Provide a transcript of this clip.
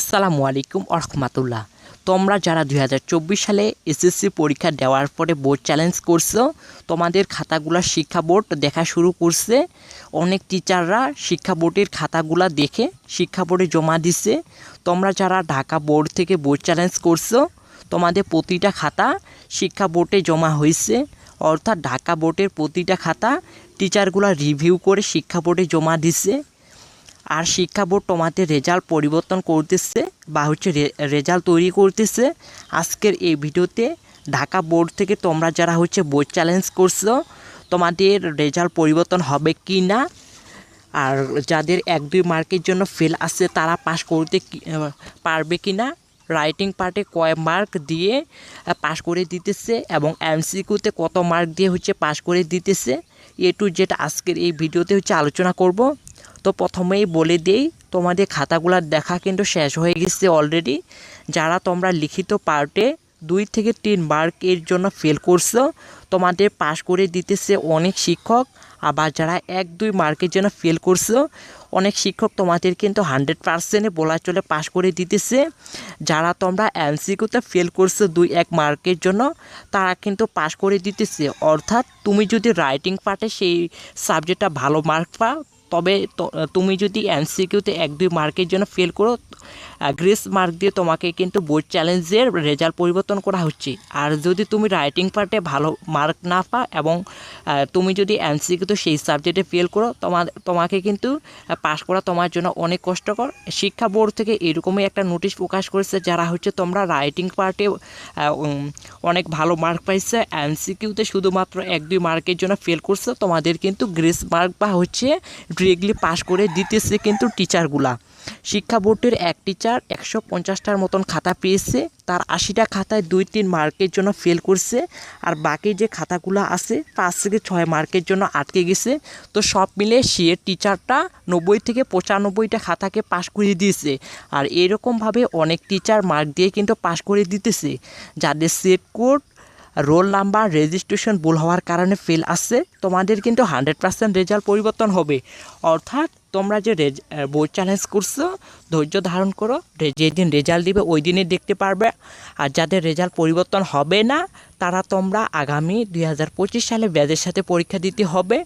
আসসালামু আলাইকুম আরহামাতুল্লাহ তোমরা যারা দু হাজার চব্বিশ সালে এসএসসি পরীক্ষা দেওয়ার পরে বোর্ড চ্যালেঞ্জ করছ, তোমাদের খাতাগুলো শিক্ষা বোর্ড দেখা শুরু করছে। অনেক টিচাররা শিক্ষা বোর্ডের খাতাগুলা দেখে শিক্ষা বোর্ডে জমা দিছে। তোমরা যারা ঢাকা বোর্ড থেকে বোর্ড চ্যালেঞ্জ করছ, তোমাদের প্রতিটা খাতা শিক্ষা বোর্ডে জমা হয়েছে অর্থাৎ ঢাকা বোর্ডের প্রতিটা খাতা টিচারগুলা রিভিউ করে শিক্ষা বোর্ডে জমা দিছে। আর শিক্ষা বোর্ড তোমাদের রেজাল্ট পরিবর্তন করতেছে, বা হচ্ছে রেজাল্ট তৈরি করতেছে। আজকের এই ভিডিওতে ঢাকা বোর্ড থেকে তোমরা যারা হচ্ছে বোর্ড চ্যালেঞ্জ করছ, তোমাদের রেজাল্ট পরিবর্তন হবে কি না আর যাদের এক, দুই মার্কের জন্য ফেল আসছে তারা পাস করতে পারবে কি না রাইটিং পার্টে কয় মার্ক দিয়ে পাস করে দিতেছে, এবং এমসিকিউতে কত মার্ক দিয়ে হচ্ছে পাস করে দিতেছে? এ টু যেটা আজকের এই ভিডিওতে হচ্ছে আলোচনা করব। তো প্রথমেই বলে দিই, তোমাদের খাতাগুলো দেখা কিন্তু শেষ হয়ে গেছে অলরেডি যারা তোমরা লিখিত পার্টে দুই থেকে তিন মার্কের জন্য ফেল করছ, তোমাদের পাস করে দিতেছে অনেক শিক্ষক। আবার যারা এক, দুই মার্কের জন্য ফেল করছ, অনেক শিক্ষক তোমাদের কিন্তু হান্ড্রেড পার্সেন্টে বলা চলে পাস করে দিতেছে। যারা তোমরা এমসিকিউতে ফেল করছ দুই, এক মার্কের জন্য, তারা কিন্তু পাস করে দিতেছে। অর্থাৎ তুমি যদি রাইটিং পার্টে সেই সাবজেক্টটা ভালো মার্ক পাও তবে তুমি যদি এমসিকিউতে এক দুই মার্কের জন্য ফেল করো গ্রেস মার্ক দিয়ে তোমাকে কিন্তু বোর্ড চ্যালেঞ্জের রেজাল্ট পরিবর্তন করা হচ্ছে। আর যদি তুমি রাইটিং পার্টে ভালো মার্ক না পাও এবং তুমি যদি এমসিকিউতে সেই সাবজেক্টে ফেল করো তোমার তোমাকে কিন্তু পাস করা তোমার জন্য অনেক কষ্টকর। শিক্ষা বোর্ড থেকে এরকমই একটা নোটিশ প্রকাশ করেছে যারা হচ্ছে তোমরা রাইটিং পার্টে অনেক ভালো মার্ক পাইছে। এমসিকিউতে শুধুমাত্র এক দুই মার্কের জন্য ফেল করছে। তোমাদের কিন্তু গ্রেস মার্ক বা হচ্ছে ডিরেক্টলি পাস করে দিতেছে কিন্তু টিচারগুলা শিক্ষা বোর্ডের এক টিচার একশো পঞ্চাশটার মতন খাতা পেয়েছে, তার আশিটা খাতায় দুই তিন মার্কের জন্য ফেল করছে, আর বাকি যে খাতাগুলো আছে, পাঁচ থেকে ছয় মার্কের জন্য আটকে গেছে। তো সব মিলে সে টিচারটা নব্বই থেকে পঁচানব্বইটা খাতাকে পাশ করে দিয়েছে। আর এরকমভাবে অনেক টিচার মার্ক দিয়ে কিন্তু পাশ করে দিতেছে। যাদের set code roll number registration ভুল হওয়ার কারণে ফেল আসছে। তোমাদের কিন্তু হান্ড্রেড পার্সেন্ট রেজাল্ট পরিবর্তন হবে। অর্থাৎ তোমরা যে বোর্ড চ্যালেঞ্জ করছ, ধৈর্য ধারণ করো। যেদিন রেজাল্ট দিবে ওই দিনে দেখতে পারবে। আর যাদের রেজাল্ট পরিবর্তন হবে না, তারা তোমরা আগামী দুই হাজার পঁচিশ সালে ব্যাজের সাথে পরীক্ষা দিতে হবে।